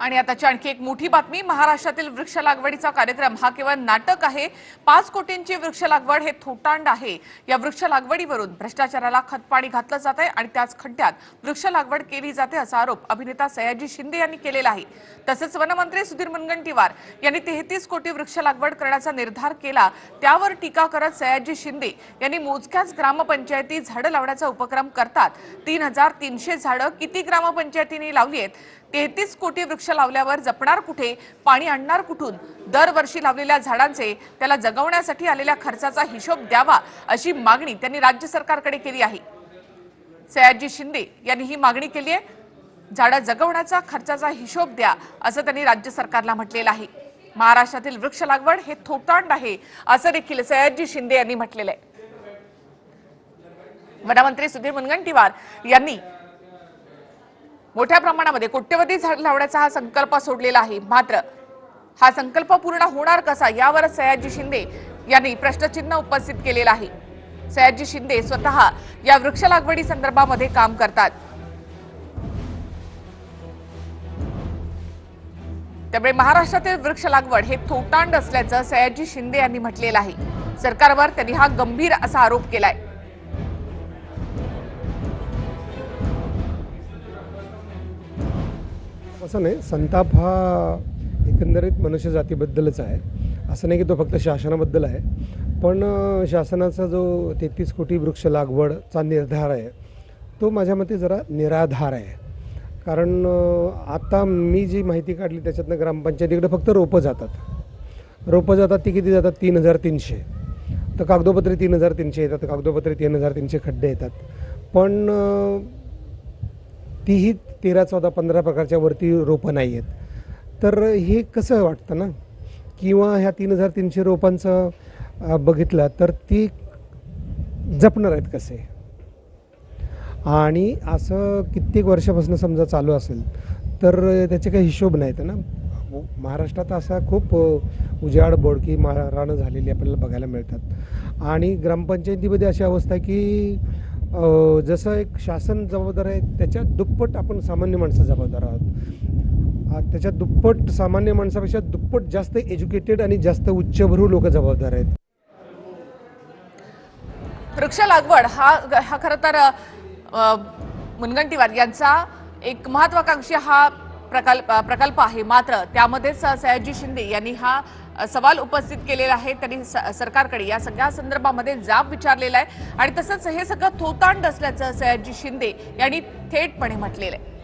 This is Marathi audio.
आणि आताची आणखी एक मोठी बातमी महाराष्ट्रातील वृक्ष लागवडीचा कार्यक्रम हा केवळ नाटक आहे. पाच कोटींची वृक्ष लागवड हे थोटांड आहे. या वृक्ष लागवडीवरून भ्रष्टाचाराला खतपाणी घातलं जात आहे आणि त्याच खड्ड्यात वृक्ष लागवड केली जाते असा आरोप अभिनेता सयाजी शिंदे यांनी केलेला आहे. तसंच वनमंत्री सुधीर मुनगंटीवार यांनी तेहतीस कोटी वृक्ष लागवड करण्याचा निर्धार केला. त्यावर टीका करत सयाजी शिंदे यांनी मोजक्याच ग्रामपंचायती झाडं लावण्याचा उपक्रम करतात. तीन हजार तीनशे झाडं किती ग्रामपंचायतींनी लावली आहेत? तेहतीस कोटी वृक्ष लावल्यावर जपणार कुठे पाणी आणणार कुठून दरवर्षी लावलेल्या झाडांचे त्याला जगवण्यासाठी आलेल्या खर्चाचा हिशोब द्यावा अशी मागणी त्यांनी राज्य सरकारकडे केली आहे. सयाजी शिंदे यांनी ही मागणी केली आहे. झाडं जगवण्याचा खर्चाचा हिशोब द्या असं त्यांनी राज्य सरकारला म्हटलेलं आहे. महाराष्ट्रातील वृक्ष लागवड हे थोटांड आहे असं देखील सयाजी शिंदे यांनी म्हटलेलं आहे. वनमंत्री सुधीर मुनगंटीवार यांनी मोठ्या प्रमाणामध्ये कोट्यवधी झाड लावण्याचा हा संकल्प सोडलेला आहे. मात्र हा संकल्प पूर्ण होणार कसा यावर सयाजी शिंदे यांनी प्रश्नचिन्ह उपस्थित केलेलं आहे. सयाजी शिंदे स्वतः या वृक्ष लागवडी संदर्भामध्ये काम करतात. त्यामुळे महाराष्ट्रातील वृक्ष लागवड हे थोटांड असल्याचं सयाजी शिंदे यांनी म्हटलेलं आहे. सरकारवर त्यांनी हा गंभीर असा आरोप केलाय. असं नाही. संताप हा एकंदरीत मनुष्यजातीबद्दलच आहे. असं नाही की तो फक्त शासनाबद्दल आहे. पण शासनाचा जो तेहतीस कोटी वृक्ष लागवडचा निर्धार आहे तो माझ्या मते जरा निराधार आहे. कारण आता मी जी माहिती काढली त्याच्यातनं ग्रामपंचायतीकडे फक्त रोपं जातात. रोपं जातात ती किती जातात? तीन हजार तीनशे. तर कागदोपत्री तीन हजार तीनशे येतात कागदोपत्री तीन हजार तीनशे खड्डे येतात. पण तीही तेरा चौदा पंधरा प्रकारच्या वरती रोपं नाही आहेत. तर हे कसं वाटतं ना? किंवा ह्या तीन हजार तीनशे रोपांचं बघितलं तर ती जपणार आहेत कसे? आणि असं कित्येक वर्षापासून समजा चालू असेल तर त्याचे काही हिशोब नाहीत ना? महाराष्ट्रात असा खूप उजाड बोडकी मा रानं झालेली आपल्याला बघायला मिळतात. आणि ग्रामपंचायतीमध्ये अशी अवस्था आहे की जसं एक शासन जबाबदार आहे त्याच्या दुप्पट आपण सामान्य माणसं जबाबदार आहोत. त्याच्या दुप्पट सामान्य माणसापेक्षा दुप्पट जास्त एज्युकेटेड आणि जास्त उच्चभरू लोक जबाबदार आहेत. वृक्ष लागवड हा हा खरं तर मुनगंटीवार यांचा एक महत्वाकांक्षी हा प्रकल्प प्रकल्प आहे. मात्र त्यामध्येच सयाजी शिंदे यांनी हा सवाल उपस्थित केलेला आहे. त्यांनी स- सरकारकडे या सगळ्या संदर्भामध्ये जाब विचारलेला आहे. आणि तसंच हे सगळं थोतांड असल्याचं सयाजी शिंदे यांनी थेटपणे म्हटलेलं आहे.